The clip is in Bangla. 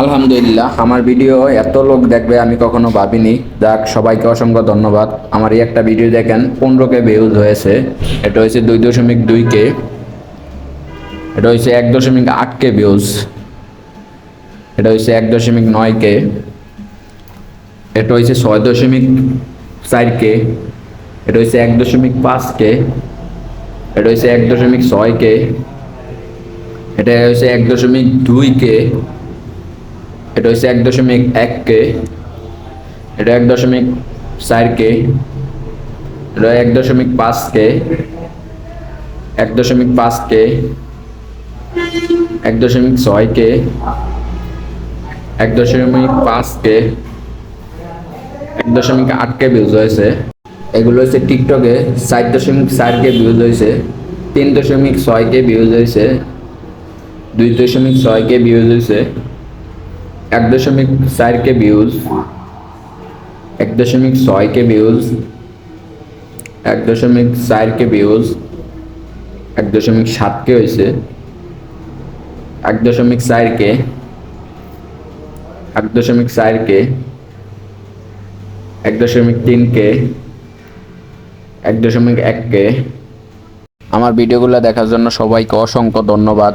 আলহামদুলিল্লাহ, আমার ভিডিও এত লোক দেখবে আমি কখনো ভাবিনি। যাক, সবাইকে অসংখ্য ধন্যবাদ। আমার এই একটা ভিডিও দেখেন পনেরো কে ভিউজ হয়েছে। এটা হয়েছে দুই দশমিক দুই কে এটা হয়েছে এক দশমিক আট কে ভিউজ এটা হয়েছে এক দশমিক নয় কে এটা হয়েছে ছয় দশমিক চার কে এটা হয়েছে এক দশমিক পাঁচ কে এটা হয়েছে এক দশমিক ছয় কে এটা হয়েছে এক দশমিক দুই কে এটা হচ্ছে এক দশমিক এক কে, এটা এক দশমিক চার কে, এটা এক দশমিক পাঁচ কে, এক দশমিক পাঁচ কে, এক দশমিক ছয় কে, এক দশমিক পাঁচ কে, এক দশমিক আট কে ভিউজ হয়েছে। এগুলো হচ্ছে টিকটকে চার দশমিক চার কে ভিউজ হয়েছে তিন দশমিক ছয় কে ভিউজ হয়েছে দুই দশমিক ছয় কে ভিউজ হয়েছে এক দশমিক চার কে ভিউজ এক দশমিক ছয় কে ভিউজ এক দশমিক চার কে ভিউজ এক দশমিক সাত কে হয়েছে, এক দশমিক চার কে এক দশমিক চার কে এক দশমিক তিন কে এক দশমিক এক কে আমার ভিডিওগুলো দেখার জন্য সবাইকে অসংখ্য ধন্যবাদ।